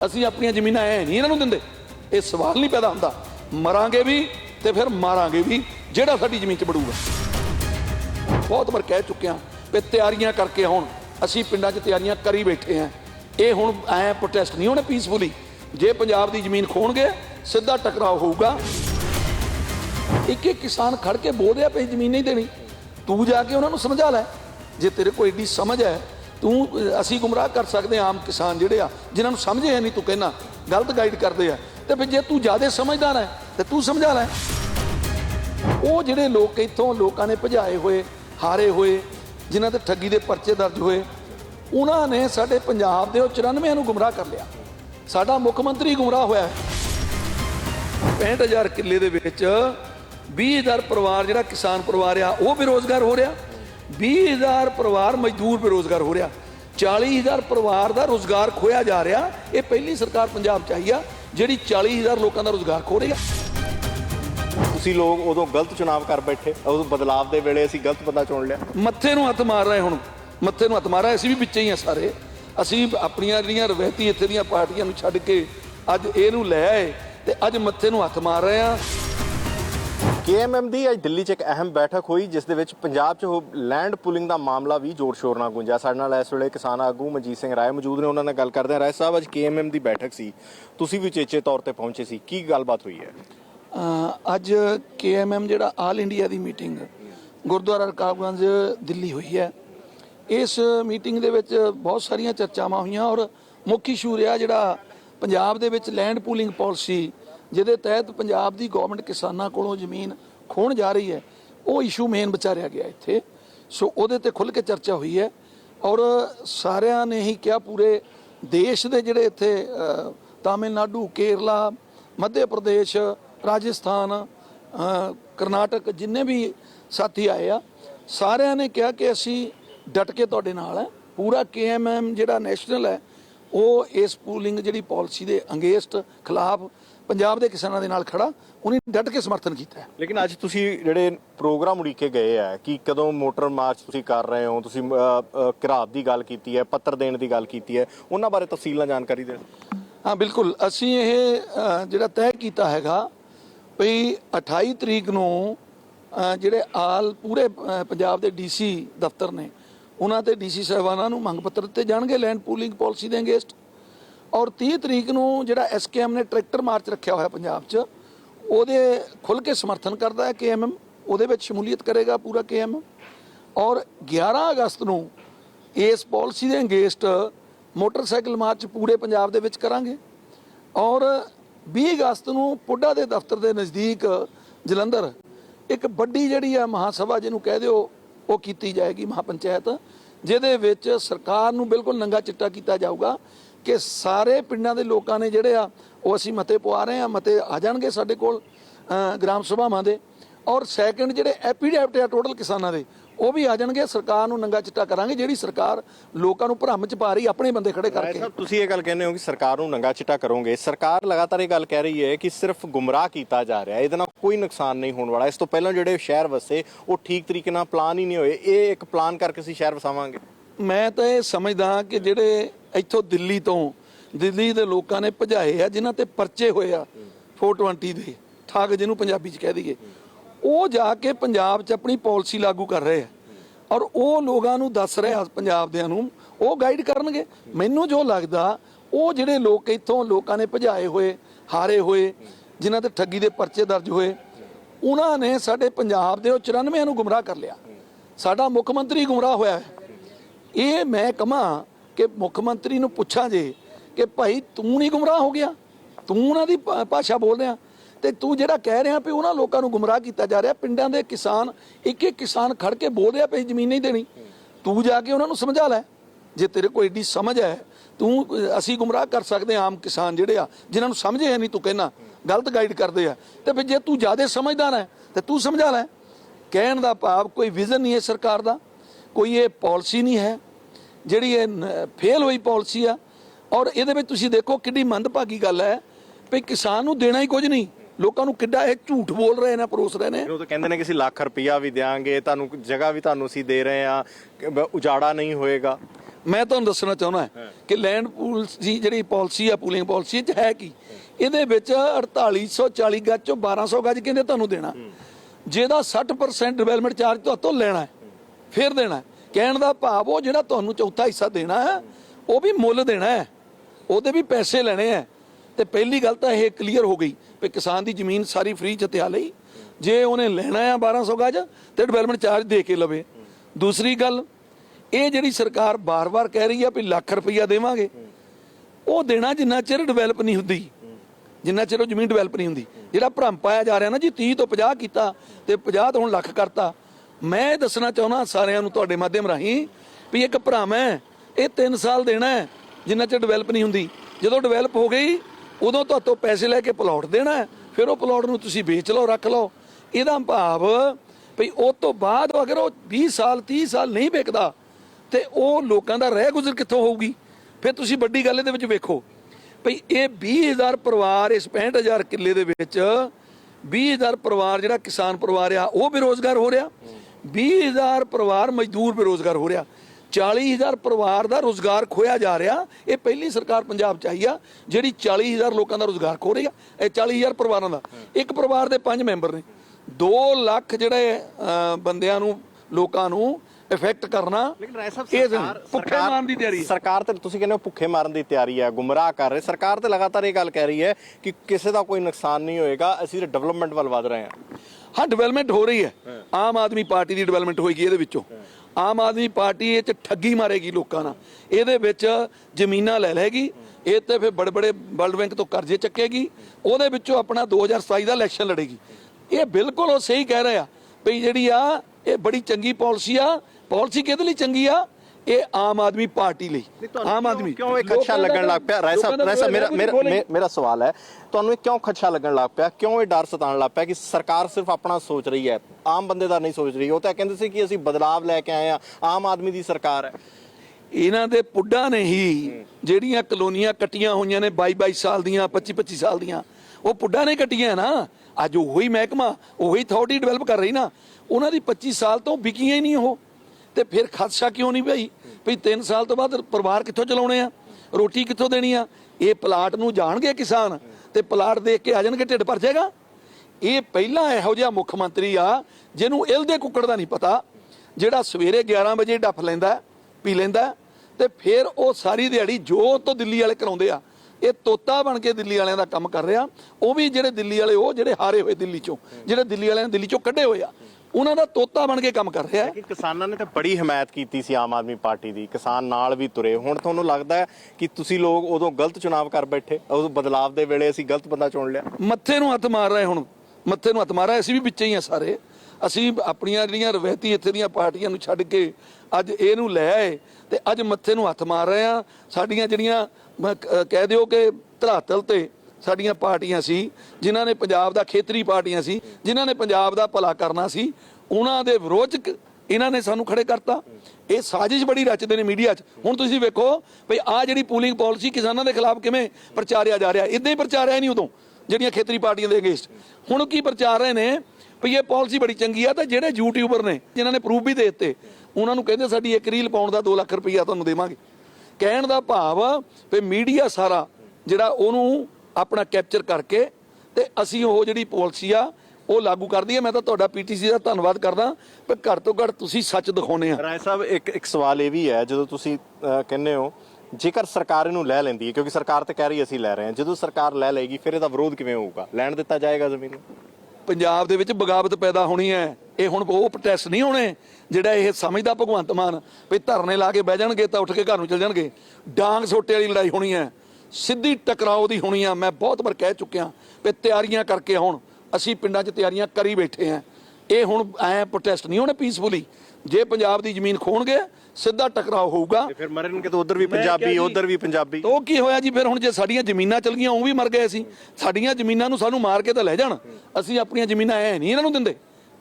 ਅਸੀਂ ਆਪਣੀਆਂ ਜ਼ਮੀਨਾਂ ਐ ਨਹੀਂ ਇਹਨਾਂ ਨੂੰ ਦਿੰਦੇ। ਇਹ ਸਵਾਲ ਨਹੀਂ ਪੈਦਾ ਹੁੰਦਾ। ਮਰਾਂਗੇ ਵੀ ਤੇ ਫਿਰ ਮਾਰਾਂਗੇ ਵੀ, ਜਿਹੜਾ ਸਾਡੀ ਜ਼ਮੀਨ 'ਚ ਬੜੂਗਾ ਬਹੁਤ ਵਾਰ ਕਹਿ ਚੁੱਕਿਆ ਵੀ ਤਿਆਰੀਆਂ ਕਰਕੇ ਹੁਣ ਅਸੀਂ ਪਿੰਡਾਂ 'ਚ ਤਿਆਰੀਆਂ ਕਰੀ ਬੈਠੇ ਆਂ ਇਹ ਹੁਣ ਐ ਪ੍ਰੋਟੈਸਟ ਨਹੀਂ ਹੋਣੇ ਪੀਸਫੁਲੀ ਜੇ ਪੰਜਾਬ ਦੀ ਜ਼ਮੀਨ ਖੋਣਗੇ, ਸਿੱਧਾ ਟਕਰਾਅ ਹੋਊਗਾ। ਇੱਕ ਇੱਕ ਕਿਸਾਨ ਖੜ ਕੇ ਬੋਲ ਰਿਹਾ ਪਈ ਜ਼ਮੀਨ ਨਹੀਂ ਦੇਣੀ। ਤੂੰ ਜਾ ਕੇ ਉਹਨਾਂ ਨੂੰ ਸਮਝਾ ਲੈ। ਜੇ ਤੇਰੇ ਕੋਲ ਏਡੀ ਸਮਝ ਹੈ ਤੂੰ, ਅਸੀਂ ਗੁੰਮਰਾਹ ਕਰ ਸਕਦੇ ਹਾਂ ਆਮ ਕਿਸਾਨ ਜਿਹੜੇ ਆ, ਜਿਨ੍ਹਾਂ ਨੂੰ ਸਮਝੇ ਨਹੀਂ ਤੂੰ ਕਹਿਣਾ, ਗਲਤ ਗਾਈਡ ਕਰਦੇ ਆ। ਤੇ ਫਿਰ ਜੇ ਤੂੰ ਜ਼ਿਆਦਾ ਸਮਝਦਾਰ ਹੈ, ਤੇ ਤੂੰ ਸਮਝਾ ਲੈ। ਉਹ ਜਿਹੜੇ ਲੋਕ ਇੱਥੋਂ ਲੋਕਾਂ ਨੇ ਭਜਾਏ ਹੋਏ, ਹਾਰੇ ਹੋਏ, ਜਿਨ੍ਹਾਂ ਤੇ ਠੱਗੀ ਦੇ ਪਰਚੇ ਦਰਜ ਹੋਏ, ਉਹਨਾਂ ਨੇ ਸਾਡੇ ਪੰਜਾਬ ਦੇ ਉਹ 94 ਨੂੰ ਗੁੰਮਰਾਹ ਕਰ ਲਿਆ। ਸਾਡਾ ਮੁੱਖ ਮੰਤਰੀ ਗੁੰਮਰਾਹ ਹੋਇਆ ਹੈ। 65000 ਕਿੱਲੇ ਦੇ ਵਿੱਚ 20000 ਪਰਿਵਾਰ, ਜਿਹੜਾ ਕਿਸਾਨ ਪਰਿਵਾਰ ਆ, ਉਹ ਬੇਰੋਜ਼ਗਾਰ ਹੋ ਰਿਹਾ। 20000 ਪਰਿਵਾਰ ਮਜ਼ਦੂਰ ਬੇਰੋਜ਼ਗਾਰ ਹੋ ਰਿਹਾ। 40000 ਪਰਿਵਾਰ ਦਾ ਰੋਜ਼ਗਾਰ ਖੋਇਆ ਜਾ ਰਿਹਾ। ਇਹ ਪਹਿਲੀ ਸਰਕਾਰ ਪੰਜਾਬ ਚ ਆਈ ਆ ਜਿਹੜੀ 40000 ਲੋਕਾਂ ਦਾ ਰੋਜ਼ਗਾਰ ਖੋ ਰਹੀ ਆ। ਤੁਸੀਂ ਲੋਕ ਉਦੋਂ ਗਲਤ ਚੁਣਾਵ ਕਰ ਬੈਠੇ ਉਦੋਂ ਬਦਲਾਵ ਦੇ ਵੇਲੇ ਅਸੀਂ ਗਲਤ ਬੰਦਾ ਚੁਣ ਲਿਆ। ਮੱਥੇ ਨੂੰ ਹੱਥ ਮਾਰ ਰਹੇ ਹੁਣ ਮੱਥੇ ਨੂੰ ਹੱਥ ਮਾਰ ਰਹੇ ਅਸੀਂ ਵੀ ਵਿੱਚੇ ਹੀ ਆ ਸਾਰੇ। ਅਸੀਂ ਆਪਣੀਆਂ ਜਿਹੜੀਆਂ ਰਵਾਇਤੀ ਇੱਥੇ ਦੀਆਂ ਪਾਰਟੀਆਂ ਨੂੰ ਛੱਡ ਕੇ ਅੱਜ ਇਹਨੂੰ ਲੈ ਆਏ ਤੇ ਅੱਜ ਮੱਥੇ ਨੂੰ ਹੱਥ ਮਾਰ ਰਹੇ ਆ। ਕੇਐਮਐਮ ਦੀ ਅੱਜ ਦਿੱਲੀ 'ਚ ਇੱਕ ਅਹਿਮ ਬੈਠਕ ਹੋਈ, ਜਿਸ ਦੇ ਵਿੱਚ ਪੰਜਾਬ 'ਚ ਉਹ ਲੈਂਡ ਪੂਲਿੰਗ ਦਾ ਮਾਮਲਾ ਵੀ ਜ਼ੋਰ ਸ਼ੋਰ ਨਾਲ ਗੁੰਜਿਆ। ਸਾਡੇ ਨਾਲ ਇਸ ਵੇਲੇ ਕਿਸਾਨ ਆਗੂ ਮਨਜੀਤ ਸਿੰਘ ਰਾਏ ਮੌਜੂਦ ਨੇ, ਉਹਨਾਂ ਨਾਲ ਗੱਲ ਕਰਦੇ ਹਾਂ। ਰਾਏ ਸਾਹਿਬ, ਅੱਜ ਕੇਐਮਐਮ ਦੀ ਬੈਠਕ ਸੀ। ਤੁਸੀਂ ਵੀ ਚੇਚੇ ਤੌਰ ਤੇ ਪਹੁੰਚੇ ਸੀ। ਕੀ ਗੱਲਬਾਤ ਹੋਈ ਹੈ? ਅਹ ਅੱਜ ਕੇਐਮਐਮ ਜਿਹੜਾ ਆਲ ਇੰਡੀਆ ਦੀ ਮੀਟਿੰਗ ਗੁਰਦੁਆਰਾ ਰਕਾਬਗੰਜ, ਦਿੱਲੀ ਹੋਈ ਹੈ। ਇਸ ਮੀਟਿੰਗ ਦੇ ਵਿੱਚ ਬਹੁਤ ਸਾਰੀਆਂ ਚਰਚਾਵਾਂ ਹੋਈਆਂ ਔਰ ਮੁੱਖ ਇਸ਼ੂ ਰਿਹਾ ਜਿਹੜਾ ਪੰਜਾਬ ਦੇ ਵਿੱਚ ਲੈਂਡ ਪੂਲਿੰਗ ਪਾਲਿਸੀ ਜਿਹਦੇ ਤਹਿਤ ਪੰਜਾਬ ਦੀ ਗਵਰਨਮੈਂਟ ਕਿਸਾਨਾਂ ਕੋਲੋਂ ਜ਼ਮੀਨ ਖੋਣ ਜਾ ਰਹੀ ਹੈ, ਉਹ ਇਸ਼ੂ ਮੇਨ ਵਿਚਾਰਿਆ ਗਿਆ ਇੱਥੇ। ਸੋ ਉਹਦੇ ਤੇ ਖੁੱਲ ਕੇ ਚਰਚਾ ਹੋਈ ਹੈ ਔਰ ਸਾਰਿਆਂ ਨੇ ਹੀ ਕਿਹਾ ਪੂਰੇ ਦੇਸ਼ ਦੇ ਜਿਹੜੇ ਇੱਥੇ ਤਾਮਿਲਨਾਡੂ, ਕੇਰਲਾ, ਮੱਧ ਪ੍ਰਦੇਸ਼, ਰਾਜਸਥਾਨ ਕਰਨਾਟਕ ਜਿੰਨੇ ਵੀ ਸਾਥੀ ਆਏ ਆ, ਸਾਰਿਆਂ ਨੇ ਕਿਹਾ ਕਿ ਅਸੀਂ ਡਟ ਕੇ ਤੁਹਾਡੇ ਨਾਲ ਹੈ ਪੂਰਾ ਕੇਐਮਐਮ ਜਿਹੜਾ ਨੈਸ਼ਨਲ ਹੈ, ਉਹ ਇਸ ਪੂਲਿੰਗ ਜਿਹੜੀ ਪਾਲਿਸੀ ਦੇ ਅੰਗੇਸਟ ਖਿਲਾਫ ਪੰਜਾਬ ਦੇ ਕਿਸਾਨਾਂ ਦੇ ਨਾਲ ਖੜਾ ਉਹਨੇ ਡਟ ਕੇ ਸਮਰਥਨ ਕੀਤਾ ਹੈ ਲੇਕਿਨ ਅੱਜ ਤੁਸੀਂ ਜਿਹੜੇ ਪ੍ਰੋਗਰਾਮ ਉਡੀਕੇ ਗਏ ਆ ਕਿ ਕਦੋਂ ਮੋਟਰ ਮਾਰਚ ਤੁਸੀਂ ਕਰ ਰਹੇ ਹੋ ਤੁਸੀਂ ਘਰਾਬ ਦੀ ਗੱਲ ਕੀਤੀ ਹੈ ਪੱਤਰ ਦੇਣ ਦੀ ਗੱਲ ਕੀਤੀ ਹੈ ਉਹਨਾਂ ਬਾਰੇ ਤਫਸੀਲ ਨਾਲ ਜਾਣਕਾਰੀ ਦੇ। ਹਾਂ ਬਿਲਕੁਲ ਅਸੀਂ ਇਹ ਜਿਹੜਾ ਤੈਅ ਕੀਤਾ ਹੈਗਾ ਵੀ 28 ਤਰੀਕ ਨੂੰ ਜਿਹੜੇ ਆਲ ਪੂਰੇ ਪੰਜਾਬ ਦੇ ਡੀਸੀ ਦਫ਼ਤਰ ਨੇ ਉਹਨਾਂ ਤੇ ਡੀਸੀ ਸਾਹਿਬਾਨਾਂ ਨੂੰ ਮੰਗ ਪੱਤਰ ਦਿੱਤੇ ਜਾਣਗੇ ਲੈਂਡ ਪੂਲਿੰਗ ਪਾਲਿਸੀ ਦੇ ਅਗੇਂਸਟ ਔਰ 30 ਤਰੀਕ ਨੂੰ ਜਿਹੜਾ ਐਸਕੇਐਮ ਨੇ ਟਰੈਕਟਰ ਮਾਰਚ ਰੱਖਿਆ ਹੋਇਆ ਪੰਜਾਬ 'ਚ, ਉਹਦੇ ਖੁੱਲ ਕੇ ਸਮਰਥਨ ਕਰਦਾ ਹੈ ਕੇਐਮਐਮ ਉਹਦੇ ਵਿੱਚ ਸ਼ਮੂਲੀਅਤ ਕਰੇਗਾ ਪੂਰਾ ਕੇਐਮ ਔਰ 11 ਅਗਸਤ ਨੂੰ ਇਸ ਪਾਲਿਸੀ ਦੇ ਅਗੇਂਸਟ ਮੋਟਰਸਾਈਕਲ ਮਾਰਚ ਪੂਰੇ ਪੰਜਾਬ ਦੇ ਵਿੱਚ ਕਰਾਂਗੇ। ਔਰ 20 ਅਗਸਤ ਨੂੰ ਪੁੱਡਾ ਦੇ ਦਫ਼ਤਰ ਦੇ ਨਜ਼ਦੀਕ ਜਲੰਧਰ, ਇੱਕ ਵੱਡੀ ਜਿਹੜੀ ਆ ਮਹਾਸਭਾ ਜਿਹਨੂੰ ਕਹਿ ਦਿਓ, ਉਹ ਕੀਤੀ ਜਾਏਗੀ ਮਹਾ ਪੰਚਾਇਤ ਜਿਹਦੇ ਵਿੱਚ ਸਰਕਾਰ ਨੂੰ ਬਿਲਕੁਲ ਨੰਗਾ ਚਿੱਟਾ ਕੀਤਾ ਜਾਊਗਾ। ਕਿ ਸਾਰੇ ਪਿੰਡਾਂ ਦੇ ਲੋਕਾਂ ਨੇ ਜਿਹੜੇ ਆ ਉਹ ਅਸੀਂ ਮਤੇ ਪਵਾ ਰਹੇ ਆ ਮਤੇ ਆ ਜਾਣਗੇ ਸਾਡੇ ਕੋਲ ਗ੍ਰਾਮ ਸਭਾਵਾਂ ਦੇ। ਔਰ ਸੈਕੰਡ ਜਿਹੜੇ ਐਪੀਡੈਪਟ ਆ ਟੋਟਲ ਕਿਸਾਨਾਂ ਦੇ ਉਹ ਵੀ ਆ ਜਾਣਗੇ। ਸਰਕਾਰ ਨੂੰ ਨੰਗਾ ਚਿੱਟਾ ਕਰਾਂਗੇ ਜਿਹੜੀ ਸਰਕਾਰ ਲੋਕਾਂ ਨੂੰ ਭਰਮ ਚ ਪਾ ਰਹੀ ਆਪਣੇ ਬੰਦੇ ਖੜੇ ਕਰਕੇ। ਸਾਹਿਬ ਤੁਸੀਂ ਇਹ ਗੱਲ ਕਹਿੰਦੇ ਹੋ ਕਿ ਸਰਕਾਰ ਨੂੰ ਨੰਗਾ ਚਿੱਟਾ ਕਰੋਗੇ। ਸਰਕਾਰ ਲਗਾਤਾਰ ਇਹ ਗੱਲ ਕਹਿ ਰਹੀ ਹੈ ਕਿ ਸਿਰਫ ਗੁੰਮਰਾਹ ਕੀਤਾ ਜਾ ਰਿਹਾ ਇਹਦੇ ਨਾਲ ਕੋਈ ਨੁਕਸਾਨ ਨਹੀਂ ਹੋਣ ਵਾਲਾ। ਇਸ ਤੋਂ ਪਹਿਲਾਂ ਜਿਹੜੇ ਸ਼ਹਿਰ ਵਸੇ ਉਹ ਠੀਕ ਤਰੀਕੇ ਨਾਲ ਪਲਾਨ ਹੀ ਨਹੀਂ ਹੋਏ। ਇਹ ਇੱਕ ਪਲਾਨ ਕਰਕੇ ਅਸੀਂ ਸ਼ਹਿਰ ਵਸਾਵਾਂਗੇ। ਮੈਂ ਤਾਂ ਇਹ ਸਮਝਦਾ ਕਿ ਜਿਹੜੇ ਇੱਥੋਂ ਦਿੱਲੀ ਤੋਂ, ਦਿੱਲੀ ਦੇ ਲੋਕਾਂ ਨੇ ਭਜਾਏ ਆ, ਜਿਨ੍ਹਾਂ ਤੇ ਪਰਚੇ ਹੋਏ ਆ 420 ਦੇ ਠੱਗ ਜਿਹਨੂੰ ਪੰਜਾਬੀ ਚ ਕਹਿ ਦਈਏ। ਉਹ ਜਾ ਕੇ ਪੰਜਾਬ 'ਚ ਆਪਣੀ ਪਾਲਿਸੀ ਲਾਗੂ ਕਰ ਰਹੇ ਆ। ਔਰ ਉਹ ਲੋਕਾਂ ਨੂੰ ਦੱਸ ਰਹੇ ਆ ਪੰਜਾਬ ਦਿਆਂ ਨੂੰ, ਉਹ ਗਾਈਡ ਕਰਨਗੇ। ਮੈਨੂੰ ਜੋ ਲੱਗਦਾ, ਉਹ ਜਿਹੜੇ ਲੋਕ ਇੱਥੋਂ ਲੋਕਾਂ ਨੇ ਭਜਾਏ ਹੋਏ, ਹਾਰੇ ਹੋਏ, ਜਿਨ੍ਹਾਂ ਤੇ ਠੱਗੀ ਦੇ ਪਰਚੇ ਦਰਜ ਹੋਏ, ਉਹਨਾਂ ਨੇ ਸਾਡੇ ਪੰਜਾਬ ਦੇ ਉਹ 94 ਨੂੰ ਗੁੰਮਰਾਹ ਕਰ ਲਿਆ। ਸਾਡਾ ਮੁੱਖ ਮੰਤਰੀ ਗੁੰਮਰਾਹ ਹੋਇਆ ਹੈ। ਇਹ ਮੈਂ ਕਹਾਂ ਕਿ ਮੁੱਖ ਮੰਤਰੀ ਨੂੰ ਪੁੱਛਾਂ ਜੇ ਕਿ ਭਾਈ ਤੂੰ ਨਹੀਂ ਗੁੰਮਰਾਹ ਹੋ ਗਿਆ? ਤੂੰ ਉਹਨਾਂ ਦੀ ਭਾ- ਭਾਸ਼ਾ ਬੋਲ ਰਿਹਾ ਤੇ ਤੂੰ ਜਿਹੜਾ ਕਹਿ ਰਿਹਾ ਵੀ ਉਹਨਾਂ ਲੋਕਾਂ ਨੂੰ ਗੁੰਮਰਾਹ ਕੀਤਾ ਜਾ ਰਿਹਾ, ਪਿੰਡਾਂ ਦੇ ਕਿਸਾਨ ਇੱਕ ਇੱਕ ਕਿਸਾਨ ਖੜ ਕੇ ਬੋਲ ਰਿਹਾ ਵੀ ਜ਼ਮੀਨ ਨਹੀਂ ਦੇਣੀ। ਤੂੰ ਜਾ ਕੇ ਉਹਨਾਂ ਨੂੰ ਸਮਝਾ ਲੈ। ਜੇ ਤੇਰੇ ਕੋਲ ਏਡੀ ਸਮਝ ਹੈ, ਤੂੰ ਅਸੀਂ ਗੁੰਮਰਾਹ ਕਰ ਸਕਦੇ ਹਾਂ ਆਮ ਕਿਸਾਨ ਜਿਹੜੇ ਆ, ਜਿਨ੍ਹਾਂ ਨੂੰ ਸਮਝ ਹੈ ਨਹੀਂ ਤੂੰ ਕਹਿਣਾ, ਗਲਤ ਗਾਈਡ ਕਰਦੇ ਆ। ਤੇ ਫਿਰ ਜੇ ਤੂੰ ਜ਼ਿਆਦਾ ਸਮਝਦਾਰ ਹੈ, ਤੇ ਤੂੰ ਸਮਝਾ ਲੈ। ਕਹਿਣ ਦਾ ਭਾਵ ਕੋਈ ਵਿਜ਼ਨ ਨਹੀਂ ਹੈ ਸਰਕਾਰ ਦਾ, ਕੋਈ ਇਹ ਪਾਲਿਸੀ ਨਹੀਂ ਹੈ। ਜਿਹੜੀ ਇਹ ਫੇਲ ਹੋਈ ਪਾਲਿਸੀ ਆ ਔਰ ਇਹਦੇ ਵਿੱਚ ਤੁਸੀਂ ਦੇਖੋ ਕਿੰਨੀ ਮੰਦਭਾਗੀ ਗੱਲ ਹੈ ਵੀ ਕਿਸਾਨ ਨੂੰ ਦੇਣਾ ਹੀ ਕੁਝ ਨਹੀਂ। ਲੋਕਾਂ ਨੂੰ ਕਿੱਡਾ ਇਹ ਝੂਠ ਬੋਲ ਰਹੇ ਨੇ ਪਰੋਸ ਰਹੇ ਨੇ। ਉਹ ਤਾਂ ਕਹਿੰਦੇ ਨੇ ਕਿ ਅਸੀਂ ਲੱਖ ਰੁਪਈਆ ਵੀ ਦੇਾਂਗੇ ਤੁਹਾਨੂੰ ਜਗ੍ਹਾ ਵੀ ਤੁਹਾਨੂੰ ਅਸੀਂ ਦੇ ਰਹੇ ਆ ਉਜਾੜਾ ਨਹੀਂ ਹੋਏਗਾ। ਮੈਂ ਤੁਹਾਨੂੰ ਦੱਸਣਾ ਚਾਹੁੰਦਾ ਕਿ ਲੈਂਡ ਪੂਲਸੀ ਜਿਹੜੀ ਪਾਲਿਸੀ ਆ ਪੂਲਿੰਗ ਪਾਲਿਸੀ ਚ ਹੈ ਕੀ? ਇਹਦੇ ਵਿੱਚ 4840 ਗੱਜ ਚੋਂ 1200 ਗੱਜ ਕਹਿੰਦੇ ਤੁਹਾਨੂੰ ਦੇਣਾ? ਜਿਹਦਾ 60% ਡਿਵੈਲਪਮੈਂਟ ਚਾਰਜ ਤੁਹਾਤੋਂ ਲੈਣਾ ਹੈ ਫਿਰ ਦੇਣਾ। ਕਹਿਣ ਦਾ ਭਾਵ ਉਹ ਜਿਹੜਾ ਤੁਹਾਨੂੰ ਚੌਥਾ ਹਿੱਸਾ ਦੇਣਾ ਹੈ, ਉਹ ਵੀ ਮੁੱਲ ਦੇਣਾ ਹੈ। ਉਹਦੇ ਵੀ ਪੈਸੇ ਲੈਣੇ ਆ ਤੇ ਪਹਿਲੀ ਗੱਲ ਤਾਂ ਇਹ ਕਲੀਅਰ ਹੋ ਗਈ ਵੀ ਕਿਸਾਨ ਦੀ ਜ਼ਮੀਨ ਸਾਰੀ ਫ੍ਰੀ ਚ ਤਿਆ ਲਈ। ਜੇ ਉਹਨੇ ਲੈਣਾ ਆ 1200 ਗਜ ਤੇ ਡਿਵੈਲਪਮੈਂਟ ਚਾਰਜ ਦੇ ਕੇ ਲਵੇ। ਦੂਸਰੀ ਗੱਲ, ਇਹ ਜਿਹੜੀ ਸਰਕਾਰ ਬਾਰ-ਬਾਰ ਕਹਿ ਰਹੀ ਆ ਵੀ ਲੱਖ ਰੁਪਈਆ ਦੇਵਾਂਗੇ, ਉਹ ਦੇਣਾ ਜਿੰਨਾ ਚਿਰ ਡਿਵੈਲਪ ਨਹੀਂ ਹੁੰਦੀ। ਜਿੰਨਾ ਚਿਰ ਉਹ ਜ਼ਮੀਨ ਡਿਵੈਲਪ ਨਹੀਂ ਹੁੰਦੀ। ਜਿਹੜਾ ਭਰਮ ਪਾਇਆ ਜਾ ਰਿਹਾ ਨਾ ਜੀ 30 ਤੋਂ 50 ਕੀਤਾ ਤੇ 50 ਤੋਂ ਹੁਣ ਲੱਖ ਕਰਤਾ। ਮੈਂ ਇਹ ਦੱਸਣਾ ਚਾਹੁੰਦਾ ਸਾਰਿਆਂ ਨੂੰ ਤੁਹਾਡੇ ਮਾਧਿਅਮ ਰਾਹੀਂ ਵੀ ਇੱਕ ਭਰਮ ਹੈ ਇਹ 3 ਸਾਲ ਦੇਣਾ ਹੈ, ਜਿੰਨਾ ਚਿਰ ਡਿਵੈਲਪ ਨਹੀਂ ਹੁੰਦੀ। ਜਦੋਂ ਡਿਵੈਲਪ ਹੋ ਗਈ, ਉਦੋਂ ਤੁਹਾਤੋਂ ਪੈਸੇ ਲੈ ਕੇ ਪਲਾਟ ਦੇਣਾ ਫਿਰ ਉਹ ਪਲਾਟ ਨੂੰ ਤੁਸੀਂ ਵੇਚ ਲਓ, ਰੱਖ ਲਓ। ਇਹਦਾ ਭਾਵ ਵੀ ਉਹ ਤੋਂ ਬਾਅਦ ਅਗਰ ਉਹ 20 ਸਾਲ 30 ਸਾਲ ਨਹੀਂ ਵਿਕਦਾ, ਤੇ ਉਹ ਲੋਕਾਂ ਦਾ ਰਹਿ ਗੁਜ਼ਰ ਕਿੱਥੋਂ ਹੋਊਗੀ? ਫਿਰ ਤੁਸੀਂ ਵੱਡੀ ਗੱਲ ਇਹਦੇ ਵਿੱਚ ਵੇਖੋ ਭਈ ਇਹ 20000 ਪਰਿਵਾਰ, ਇਸ 65000 ਕਿੱਲੇ ਦੇ ਵਿੱਚ 20000 ਪਰਿਵਾਰ, ਜਿਹੜਾ ਕਿਸਾਨ ਪਰਿਵਾਰ ਆ, ਉਹ ਬੇਰੋਜ਼ਗਾਰ ਹੋ ਰਿਹਾ। 20000 ਪਰਿਵਾਰ ਮਜ਼ਦੂਰ ਬੇਰੋਜ਼ਗਾਰ ਹੋ ਰਿਹਾ। 40000 ਪਰਿਵਾਰ ਦਾ ਰੋਜ਼ਗਾਰ ਖੋਇਆ ਜਾ ਰਿਹਾ। ਇਹ ਪਹਿਲੀ ਸਰਕਾਰ ਪੰਜਾਬ ਚ ਆਈ ਆ ਜਿਹੜੀ 40000 ਲੋਕਾਂ ਦਾ ਰੋਜ਼ਗਾਰ ਖੋ ਰਹੀ ਆ। ਇਹ 40000 ਪਰਿਵਾਰਾਂ ਦਾ। ਇੱਕ ਪਰਿਵਾਰ ਦੇ ਪੰਜ ਮੈਂਬਰ ਨੇ। 2 ਲੱਖ ਜਿਹੜੇ ਬੰਦਿਆਂ ਨੂੰ ਲੋਕਾਂ ਨੂੰ ਇਫੈਕਟ ਕਰਨਾ ਲੇਕਿਨ ਰਾਏ ਸਾਹਿਬ ਇਹ ਸਰਕਾਰ ਭੁੱਖੇ ਮਾਰਨ ਦੀ ਤਿਆਰੀ ਹੈ। ਸਰਕਾਰ ਤੇ ਤੁਸੀਂ ਕਹਿੰਦੇ ਹੋ ਭੁੱਖੇ ਮਾਰਨ ਦੀ ਤਿਆਰੀ ਹੈ ਗੁੰਮਰਾਹ ਕਰ ਰਹੇ। ਸਰਕਾਰ ਤੇ ਲਗਾਤਾਰ ਇਹ ਗੱਲ ਕਹਿ ਰਹੀ ਹੈ ਕਿ ਕਿਸੇ ਦਾ ਕੋਈ ਨੁਕਸਾਨ ਨਹੀਂ ਹੋਏਗਾ। ਅਸੀਂ ਡਿਵੈਲਪਮੈਂਟ ਵੱਲ ਵਧ ਰਹੇ ਹਾਂ। ਹਾਂ ਡਿਵੈਲਪਮੈਂਟ ਹੋ ਰਹੀ ਹੈ। ਆਮ ਆਦਮੀ ਪਾਰਟੀ ਦੀ ਡਿਵੈਲਪਮੈਂਟ ਹੋਏਗੀ ਇਹਦੇ ਵਿੱਚੋਂ। ਆਮ ਆਦਮੀ ਪਾਰਟੀ ਇਹ ਚ ਠੱਗੀ ਮਾਰੇਗੀ ਲੋਕਾਂ ਨਾਲ। ਇਹਦੇ ਵਿੱਚ ਜ਼ਮੀਨਾਂ ਲੈ ਲਏਗੀ, ਇਹ ਤੇ ਫਿਰ ਬੜੇ ਬੜੇ ਵਰਲਡ ਬੈਂਕ ਤੋਂ ਕਰਜ਼ੇ ਚੱਕੇਗੀ, ਉਹਦੇ ਵਿੱਚੋਂ ਆਪਣਾ 2027 ਦਾ ਇਲੈਕਸ਼ਨ ਲੜੇਗੀ। ਇਹ ਬਿਲਕੁਲ ਉਹ ਸਹੀ ਕਹਿ ਰਿਹਾ। ਆ ਵੀ ਜਿਹੜੀ ਆ, ਇਹ ਬੜੀ ਚੰਗੀ ਪਾਲਿਸੀ ਆ। ਪਾਲਿਸੀ ਕਿਹਦੇ ਲਈ ਚੰਗੀ ਆ? ਇਹ ਆਮ ਆਦਮੀ ਪਾਰਟੀ ਲਈ। ਆਮ ਆਦਮੀ। ਕਿਉਂ ਇਹ ਖਦਸ਼ਾ ਲੱਗਣ ਲੱਗ ਪਿਆ? ਰਾਏ ਸਾਹਿਬ ਰਾਏ ਸਾਹਿਬ ਮੇਰਾ ਮੇਰਾ ਮੇਰਾ ਸਵਾਲ ਹੈ ਤੁਹਾਨੂੰ ਇਹ ਕਿਉਂ ਖਦਸ਼ਾ ਲੱਗਣ ਲੱਗ ਪਿਆ? ਕਿਉਂ ਇਹ ਡਰ ਸਤਾਉਣ ਲੱਗ ਪਿਆ ਕਿ ਸਰਕਾਰ ਸਿਰਫ ਆਪਣਾ ਸੋਚ ਰਹੀ ਹੈ? ਆਮ ਬੰਦੇ ਦਾ ਨਹੀਂ ਸੋਚ ਰਹੀ। ਉਹ ਤਾਂ ਕਹਿੰਦੇ ਸੀ ਕਿ ਅਸੀਂ ਬਦਲਾਵ ਲੈ ਕੇ ਆਏ ਆ ਆਮ ਆਦਮੀ ਦੀ ਸਰਕਾਰ ਹੈ। ਇਹਨਾਂ ਦੇ ਪੁੱਡਾਂ ਨੇ ਹੀ ਜਿਹੜੀਆਂ ਕਲੋਨੀਆਂ ਕੱਟੀਆਂ ਹੋਈਆਂ ਨੇ 22 22 ਸਾਲ ਦੀਆਂ 25 25 ਸਾਲ ਦੀਆਂ ਉਹ ਪੁੱਡਾਂ ਨੇ ਕੱਟੀਆਂ ਨਾ। ਅੱਜ ਉਹੀ ਮਹਿਕਮਾ ਉਹੀ ਅਥਾਰਟੀ ਡਿਵੈਲਪ ਕਰ ਰਹੀ ਨਾ। ਉਹਨਾਂ ਦੀ 25 ਸਾਲ ਤੋਂ ਵਿਕੀਆਂ ਹੀ ਨਹੀਂ ਉਹ। ਤੇ ਫਿਰ ਖਦਸ਼ਾ ਕਿਉਂ ਨਹੀਂ ਭਾਈ ਵੀ 3 ਸਾਲ ਤੋਂ ਬਾਅਦ ਪਰਿਵਾਰ ਕਿੱਥੋਂ ਚਲਾਉਣੇ ਆ? ਰੋਟੀ ਕਿੱਥੋਂ ਦੇਣੀ ਆ? ਇਹ ਪਲਾਟ ਨੂੰ ਜਾਣਗੇ ਕਿਸਾਨ ਤੇ ਪਲਾਟ ਦੇਖ ਕੇ ਆ ਜਾਣਗੇ ਢਿੱਡ ਭਰ ਜਾਏਗਾ? ਇਹ ਪਹਿਲਾ ਇਹੋ ਜਿਹਾ ਮੁੱਖ ਮੰਤਰੀ ਆ ਜਿਹਨੂੰ ਇਲ ਦੇ ਕੁੱਕੜ ਦਾ ਨਹੀਂ ਪਤਾ ਜਿਹੜਾ ਸਵੇਰੇ 11 ਵਜੇ ਡੱਫ ਲੈਂਦਾ ਪੀ ਲੈਂਦਾ ਹੈ, ਤੇ ਫਿਰ ਉਹ ਸਾਰੀ ਦਿਹਾੜੀ ਜੋ ਤੋਂ ਦਿੱਲੀ ਵਾਲੇ ਕਰਾਉਂਦੇ ਆ। ਇਹ ਤੋਤਾ ਬਣ ਕੇ ਦਿੱਲੀ ਵਾਲਿਆਂ ਦਾ ਕੰਮ ਕਰ ਰਿਹਾ। ਉਹ ਵੀ ਜਿਹੜੇ ਦਿੱਲੀ ਵਾਲੇ ਉਹ ਜਿਹੜੇ ਹਾਰੇ ਹੋਏ ਦਿੱਲੀ ਚੋਂ ਜਿਹੜੇ ਦਿੱਲੀ ਵਾਲਿਆਂ ਨੇ ਦਿੱਲੀ ਚੋਂ ਕੱਢੇ ਹੋਏ ਆ। ਉਹਨਾਂ ਦਾ ਤੋਤਾ ਬਣ ਕੇ ਕੰਮ ਕਰ ਰਿਹਾ ਹੈ। ਕਿ ਕਿਸਾਨਾਂ ਨੇ ਤਾਂ ਬੜੀ ਹਮਾਇਤ ਕੀਤੀ ਸੀ ਆਮ ਆਦਮੀ ਪਾਰਟੀ ਦੀ। ਕਿਸਾਨ ਨਾਲ ਵੀ ਤੁਰੇ। ਹੁਣ ਤੁਹਾਨੂੰ ਲੱਗਦਾ ਹੈ ਕਿ ਤੁਸੀਂ ਲੋਕ ਉਦੋਂ ਗਲਤ ਚੁਣਾਵ ਕਰ ਬੈਠੇ ਉਦੋਂ ਬਦਲਾਵ ਦੇ ਵੇਲੇ ਅਸੀਂ ਗਲਤ ਬੰਦਾ ਚੁਣ ਲਿਆ? ਮੱਥੇ ਨੂੰ ਹੱਥ ਮਾਰ ਰਹੇ ਹੁਣ। ਮੱਥੇ ਨੂੰ ਹੱਥ ਮਾਰ ਰਹੇ। ਅਸੀਂ ਵੀ ਵਿੱਚੇ ਹੀ ਆ ਸਾਰੇ। ਅਸੀਂ ਆਪਣੀਆਂ ਜਿਹੜੀਆਂ ਰਵਾਇਤੀ ਇੱਥੇ ਦੀਆਂ ਪਾਰਟੀਆਂ ਨੂੰ ਛੱਡ ਕੇ ਅੱਜ ਇਹਨੂੰ ਲੈ ਆਏ ਤੇ ਅੱਜ ਮੱਥੇ ਨੂੰ ਹੱਥ ਮਾਰ ਰਹੇ ਆ ਸਾਡੀਆਂ ਜਿਹੜੀਆਂ ਕਹਿ ਦਿਓ ਕਿ ਧਰਾਤਲ ਤੇ ਸਾਡੀਆਂ ਪਾਰਟੀਆਂ ਸੀ, ਜਿਨ੍ਹਾਂ ਨੇ ਪੰਜਾਬ ਦਾ ਖੇਤਰੀ ਪਾਰਟੀਆਂ ਸੀ, ਜਿਨ੍ਹਾਂ ਨੇ ਪੰਜਾਬ ਦਾ ਭਲਾ ਕਰਨਾ ਸੀ, ਉਹਨਾਂ ਦੇ ਵਿਰੋਧ 'ਚ ਇਹਨਾਂ ਨੇ ਸਾਨੂੰ ਖੜੇ ਕਰਤਾ। ਇਹ ਸਾਜ਼ਿਸ਼ ਬੜੀ ਰਚਦੇ ਨੇ ਮੀਡੀਆ 'ਚ। ਹੁਣ ਤੁਸੀਂ ਵੇਖੋ ਭਈ ਆ ਜਿਹੜੀ ਪੂਲਿੰਗ ਪਾਲਿਸੀ ਕਿਸਾਨਾਂ ਦੇ ਖਿਲਾਫ ਕਿਵੇਂ ਪ੍ਰਚਾਰਿਆ ਜਾ ਰਿਹਾ। ਇਦਾਂ ਹੀ ਪ੍ਰਚਾਰਿਆ ਨਹੀਂ ਉਦੋਂ, ਜਿਹੜੀਆਂ ਖੇਤਰੀ ਪਾਰਟੀਆਂ ਦੇ ਅਗੇਂਸਟ। ਹੁਣ ਕੀ ਪ੍ਰਚਾਰ ਰਹੇ ਨੇ ਵੀ ਇਹ ਪਾਲਿਸੀ ਬੜੀ ਚੰਗੀ ਆ, ਤਾਂ ਜਿਹੜੇ ਯੂਟਿਊਬਰ ਨੇ, ਜਿਨ੍ਹਾਂ ਨੇ ਪ੍ਰੂਫ ਵੀ ਦੇ ਦਿੱਤੇ, ਉਹਨਾਂ ਨੂੰ ਕਹਿੰਦੇ ਸਾਡੀ ਇੱਕ ਰੀਲ ਪਾਉਣ ਦਾ 2 ਲੱਖ ਰੁਪਈਆ ਤੁਹਾਨੂੰ ਦੇਵਾਂਗੇ। ਕਹਿਣ ਦਾ ਭਾਵ ਵੀ ਮੀਡੀਆ ਸਾਰਾ ਜਿਹੜਾ ਉਹਨੂੰ ਆਪਣਾ ਕੈਪਚਰ ਕਰਕੇ ਤੇ ਅਸੀਂ ਉਹ ਜਿਹੜੀ ਪਾਲਿਸੀ ਆ ਉਹ ਲਾਗੂ ਕਰਦੀ ਹੈ ਮੈਂ ਤਾਂ ਤੁਹਾਡਾ ਪੀਟੀਸੀ ਦਾ ਧੰਨਵਾਦ ਕਰਦਾ ਪਰ ਘੱਟ ਤੋਂ ਘੱਟ ਤੁਸੀਂ ਸੱਚ ਦਿਖਾਉਨੇ ਆ। ਰਾਏ ਸਾਹਿਬ ਇੱਕ ਇੱਕ ਸਵਾਲ ਇਹ ਵੀ ਹੈ ਜਦੋਂ ਤੁਸੀਂ ਕਹਿੰਦੇ ਹੋ ਜੇਕਰ ਸਰਕਾਰ ਇਹਨੂੰ ਲੈ ਲੈਂਦੀ ਹੈ ਕਿਉਂਕਿ ਸਰਕਾਰ ਤੇ ਕਹਿ ਰਹੀ ਅਸੀਂ ਲੈ ਰਹੇ ਹਾਂ ਜਦੋਂ ਸਰਕਾਰ ਲੈ ਲਏਗੀ ਫਿਰ ਇਹਦਾ ਵਿਰੋਧ ਕਿਵੇਂ ਹੋਊਗਾ? ਲੈਣ ਦਿੱਤਾ ਜਾਏਗਾ ਜ਼ਮੀਨ ਨੂੰ? ਪੰਜਾਬ ਦੇ ਵਿੱਚ ਬਗਾਵਤ ਪੈਦਾ ਹੋਣੀ ਹੈ। ਇਹ ਹੁਣ ਉਹ ਪ੍ਰੋਟੈਸਟ ਨਹੀਂ ਹੋਣੇ ਜਿਹੜਾ ਇਹ ਸਮਝਦਾ ਭਗਵੰਤ ਮਾਨ ਵੀ ਧਰਨੇ ਲਾ ਕੇ ਬਹਿ ਜਾਣਗੇ ਤਾਂ ਉੱਠ ਕੇ ਘਰ ਨੂੰ ਚਲ ਜਾਣਗੇ। ਡਾਂਗ ਸੋਟੇ ਵਾਲੀ ਲੜਾਈ ਹੋਣੀ ਹੈ। ਸਿੱਧੀ ਟਕਰਾਓ ਦੀ ਹੋਣੀ ਆ। ਮੈਂ ਬਹੁਤ ਵਾਰ ਕਹਿ ਚੁੱਕਿਆ ਵੀ ਤਿਆਰੀਆਂ ਕਰਕੇ ਹੁਣ ਅਸੀਂ ਪਿੰਡਾਂ 'ਚ ਤਿਆਰੀਆਂ ਕਰੀ ਬੈਠੇ ਆ। ਇਹ ਹੁਣ ਐ ਪ੍ਰੋਟੈਸਟ ਨਹੀਂ ਹੋਣੇ ਪੀਸਫੁਲੀ ਜੇ ਪੰਜਾਬ ਦੀ ਜ਼ਮੀਨ ਖੋਣਗੇ ਸਿੱਧਾ ਟਕਰਾਓ ਹੋਊਗਾ। ਤੇ ਫਿਰ ਮਰਨਗੇ ਤਾਂ ਉਧਰ ਵੀ ਪੰਜਾਬੀ ਉਧਰ ਵੀ ਪੰਜਾਬੀ। ਤਾਂ ਉਹ ਕੀ ਹੋਇਆ ਜੀ? ਫਿਰ ਹੁਣ ਜੇ ਸਾਡੀਆਂ ਜ਼ਮੀਨਾਂ ਚਲ ਗਈਆਂ ਉਹ ਵੀ ਮਰ ਗਏ ਸੀ ਸਾਡੀਆਂ ਜ਼ਮੀਨਾਂ ਨੂੰ ਸਾਨੂੰ ਮਾਰ ਕੇ ਤਾਂ ਲੈ ਜਾਣ। ਅਸੀਂ ਆਪਣੀਆਂ ਜ਼ਮੀਨਾਂ ਐ ਨਹੀਂ ਇਹਨਾਂ ਨੂੰ ਦਿੰਦੇ।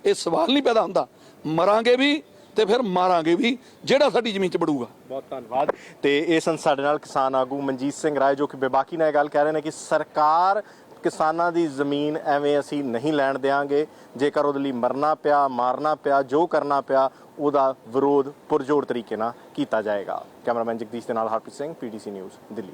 ਇਹ ਸਵਾਲ ਨਹੀਂ ਪੈਦਾ ਹੁੰਦਾ। ਮਰਾਂਗੇ ਵੀ ਤੇ ਫਿਰ ਮਾਰਾਂਗੇ ਵੀ ਜਿਹੜਾ ਸਾਡੀ ਜ਼ਮੀਨ 'ਚ ਬੜੂਗਾ ਬਹੁਤ ਧੰਨਵਾਦ। ਤੇ ਇਹ ਸਨ ਸਾਡੇ ਨਾਲ ਕਿਸਾਨ ਆਗੂ ਮਨਜੀਤ ਸਿੰਘ ਰਾਏ ਜੋ ਕਿ ਬੇਬਾਕੀ ਨਾਲ ਇਹ ਗੱਲ ਕਹਿ ਰਹੇ ਨੇ ਕਿ ਸਰਕਾਰ ਕਿਸਾਨਾਂ ਦੀ ਜ਼ਮੀਨ ਐਵੇਂ ਅਸੀਂ ਨਹੀਂ ਲੈਣ ਦੇਾਂਗੇ ਜੇਕਰ ਉਹਦੇ ਲਈ ਮਰਨਾ ਪਿਆ, ਮਾਰਨਾ ਪਿਆ, ਜੋ ਕਰਨਾ ਪਿਆ, ਉਹਦਾ ਵਿਰੋਧ ਪੁਰਜੋਰ ਤਰੀਕੇ ਨਾਲ ਕੀਤਾ ਜਾਏਗਾ। ਕੈਮਰਾਮੈਨ ਜਗਦੀਸ਼ ਦੇ ਨਾਲ ਹਰਪ੍ਰੀਤ ਸਿੰਘ, ਪੀਟੀਸੀ ਨਿਊਜ਼, ਦਿੱਲੀ।